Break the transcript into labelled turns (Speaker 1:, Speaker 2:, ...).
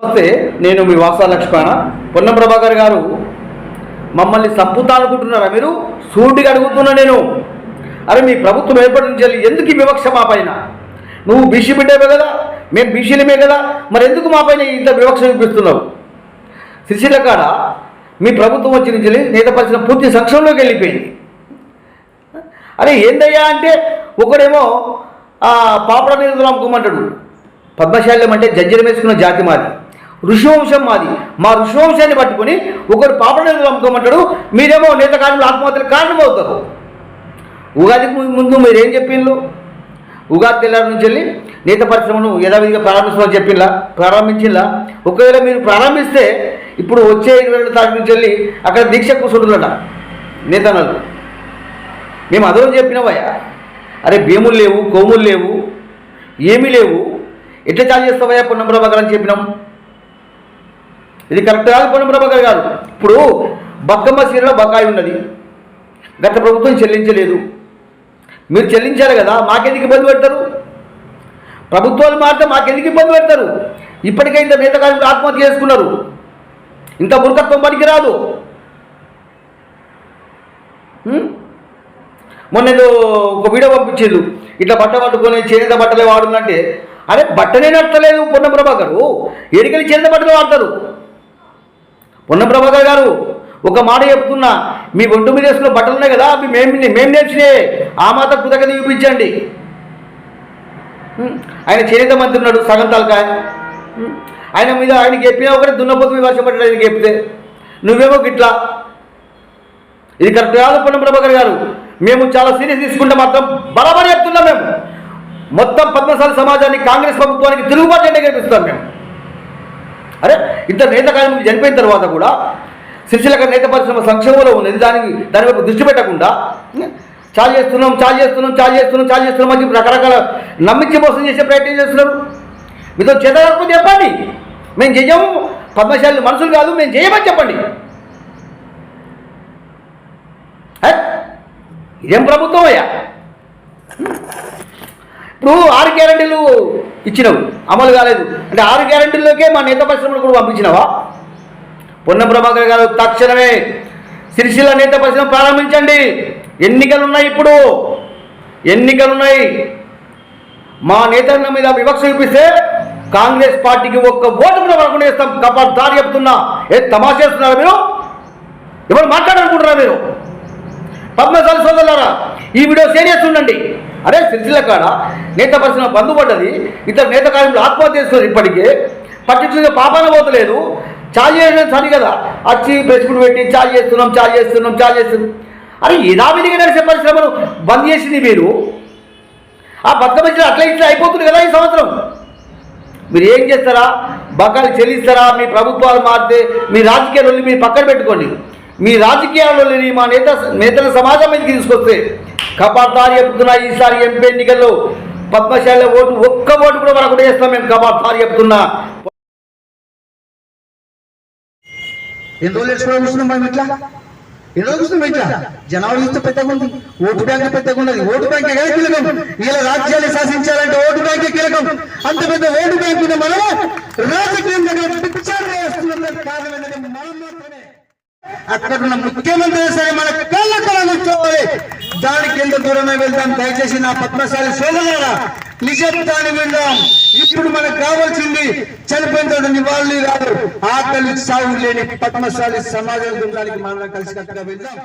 Speaker 1: నమస్తే నేను మీ వాసా లక్ష్మణ. పొన్నం ప్రభాకర్ గారు మమ్మల్ని సంపుతా అనుకుంటున్నారా మీరు? సూటిగా అడుగుతున్నా నేను. అరే మీ ప్రభుత్వం ఏర్పడి నుంచి ఎందుకు ఈ వివక్ష మా పైన? నువ్వు బీసీ బిడ్డవే కదా మేము బీసీలమే కదా మరి ఎందుకు మా పైన ఇంత వివక్ష చూపిస్తున్నావు? సిరిసిల్ల కాడ మీ ప్రభుత్వం వచ్చి నుంచి నేతపరిచిన పూర్తి సంక్షంలోకి వెళ్ళిపోయింది. అరే ఏందయ్యా అంటే ఒకడేమో పాపడ నిరుదలు అమ్ముకోమంటాడు పద్మశాల్యం అంటే జడ్జిలు వేసుకున్న జాతి మాది. ఋషివంశం మాది. మా ఋషివంశాన్ని పట్టుకొని ఒకరు పాపడలు అమ్ముకోమంటాడు మీరేమో నేత కార్మికులు ఆత్మహత్యలకు కారణమవుతారు. ఉగాదికి ముందు మీరేం చెప్పిండ్రు? ఉగాది తెల్లారి నుంచి వెళ్ళి నేత పరిశ్రమను యథావిధిగా ప్రారంభించమని చెప్పిందా ప్రారంభించిందా ఒకవేళ మీరు ప్రారంభిస్తే ఇప్పుడు వచ్చే ఇరవై రెండు తారీఖు నుంచి వెళ్ళి అక్కడ దీక్ష కూర్చుంటుందట నేతన్నలు. మేము అదో చెప్పినవయ్యా అరే భీములు లేవు కోములు లేవు ఏమీ లేవు. ఎట్లా చాలు చేస్తావయ్యా పొన్నం ప్రభాకర్ అని చెప్పినాం. ఇది కరెక్ట్ కాదు పొన్నం ప్రభాకర్ గారు. ఇప్పుడు బతుకమ్మ సీరలో బకాయి ఉన్నది. గత ప్రభుత్వం చెల్లించలేదు. మీరు చెల్లించారు కదా మాకెందుకు ఇబ్బంది పెడతారు? ప్రభుత్వాలు మారితే మాకెందుకు ఇబ్బంది పెడతారు? ఇప్పటికే ఇంత నేత ఆత్మహత్య చేసుకున్నారు. ఇంత మూర్ఖత్వం పనికి రాదు మొన్న ఏదో ఒక వీడియో పంపించారు ఇట్లా బట్ట పట్టుకొని చేనేత బట్టలే వాడుందంటే. అరే బట్టనే నట్టలేదు పొన్న ప్రభాకరు. ఎరికలు చేనేత బట్టలు వాడతారు. పొన్న ప్రభాకర్ గారు ఒక మాట చెప్తున్నా. మీ ఒంటి మీద వేసుకున్న బట్టలు ఉన్నాయి కదా అవి మేము మేము నేర్చినాయి. ఆ మాత కృతజ్ఞత చూపించండి. ఆయన చేనేత మంత్రి ఉన్నాడు సగం తలకాయ. ఆయన మీద ఆయనకి చెప్పినా ఒకటి దున్నపోతు మీద వర్షం పడ్డాడు ఆయనకి చెప్తే నువ్వేమో గిట్లా. ఇది కరెక్ట్ కాదు పొన్నం ప్రభాకర్ గారు. మేము చాలా సీరియస్ తీసుకుంటే మాత్రం బరాబర్ చెప్తున్నాం మేము. మొత్తం పద్మశాలి సమాజాన్ని కాంగ్రెస్ ప్రభుత్వానికి తిరుగుబాటు అంటే కనిపిస్తాం మేము. అరే ఇంత నేత చనిపోయిన తర్వాత కూడా సిరిసిల్ల నేత పరిశ్రమ సంక్షేమంలో ఉన్నది దానికి దాని వైపు దృష్టి పెట్టకుండా చాలు చేస్తున్నాం చాలు చేస్తున్నాం చాలు చేస్తున్నాం చాలు చేస్తున్నాం అని రకరకాల నమ్మించి మోసం చేసే ప్రయత్నం చేస్తున్నారు. మీతో చేత చెప్పండి. మేము చెయ్యము పద్మశాలి మనుషులు కాదు మేము చేయమని చెప్పండి. ఇదేం ప్రభుత్వం అయ్యా? ఇప్పుడు ఆరు గ్యారంటీలు ఇచ్చినావు. అమలు కాలేదు. అంటే ఆరు గ్యారంటీల్లోకే మా నేత పరిశ్రమలు కూడా పంపించినావా? పొన్నం ప్రభాకర్ గారు తక్షణమే సిరిసిల్ల నేత పరిశ్రమ ప్రారంభించండి. ఎన్నికలు ఉన్నాయి ఇప్పుడు. ఎన్నికలు ఉన్నాయి మా నేతల మీద వివక్ష చూపిస్తే కాంగ్రెస్ పార్టీకి ఒక్క ఓటు కూడా పడకుండా ఇస్తాం కపాట్ దారి చెప్తున్నా. ఏ తమాషేస్తున్నారా మీరు? ఎవరు మాట్లాడాలనుకుంటున్నారా మీరు? పద్మశాల సోదరులారా ఈ వీడియో షేర్ చేస్తుండండి అరే సిరిసిల్ల కాడ నేత పరిశ్రమ బంధు పడ్డది. ఇద్దరు నేత కార్మికులు ఆత్మహత్య చేస్తున్నారు ఇప్పటికే. పట్టించుకునే పాపాన పోతలేదు. చాలు చేయడం సరి కదా. వచ్చి ప్రెస్కుడు పెట్టి చాలు చేస్తున్నాం చాలు చేస్తున్నాం చాలు చేస్తున్నాం. అరే యథావిధిగా నడిచే పరిశ్రమను బంద్ చేసింది మీరు? ఆ బతుకమ్మ అట్లా ఇట్లా అయిపోతుంది కదా ఈ సంవత్సరం. మీరు ఏం చేస్తారా? బకాలు చెల్లిస్తారా? మీ ప్రభుత్వాలు మారితే మీ రాజకీయాలు మీరు పక్కన పెట్టుకోండి. మీ రాజకీయాల్లో లేని మా నేత నేతల సమాజం మీదకి తీసుకొస్తే కపాతారు చెప్తున్నా ఈసారి ఎంపీ ఎన్నికల్లో పద్మశాల ఓటు ఒక్క ఓటు కూడా మనకు వేస్తాం మేము కపాతారు చెప్తున్నా.
Speaker 2: ఎన్ని రోజులు ఎట్లా కూర్చున్నాం మనం ఇట్లా? ఎన్ని రోజులు కూర్చున్నాం ఇట్లా? జనాభా చూస్తే పెద్దగా ఉంది. ఓటు బ్యాంక్ పెద్దగా ఉన్నది. ఓటు బ్యాంక్ కదా కీలకం. ఇలా రాజ్యాన్ని శాసించాలంటే ఓటు బ్యాంకే కీలకం. అంత పెద్ద ఓటు బ్యాంక్ ఉన్న మనం అక్కడ ఉన్న ముఖ్యమంత్రి సరే మన కళ్ళ కళ కూర్చోవాలి. దానికి ఎంత దూరమే వెళ్దాం దయచేసి నా పద్మశాలి సోదరులారా నిజాన్ని విందాం ఇప్పుడు మనకు కావాల్సింది చనిపోయిన తర్వాత నివాళులు కాదు ఆకలి సాగు లేని పద్మశాలి సమాజం గుండానికి మనం కలిసి కట్టుగా వెళ్దాం.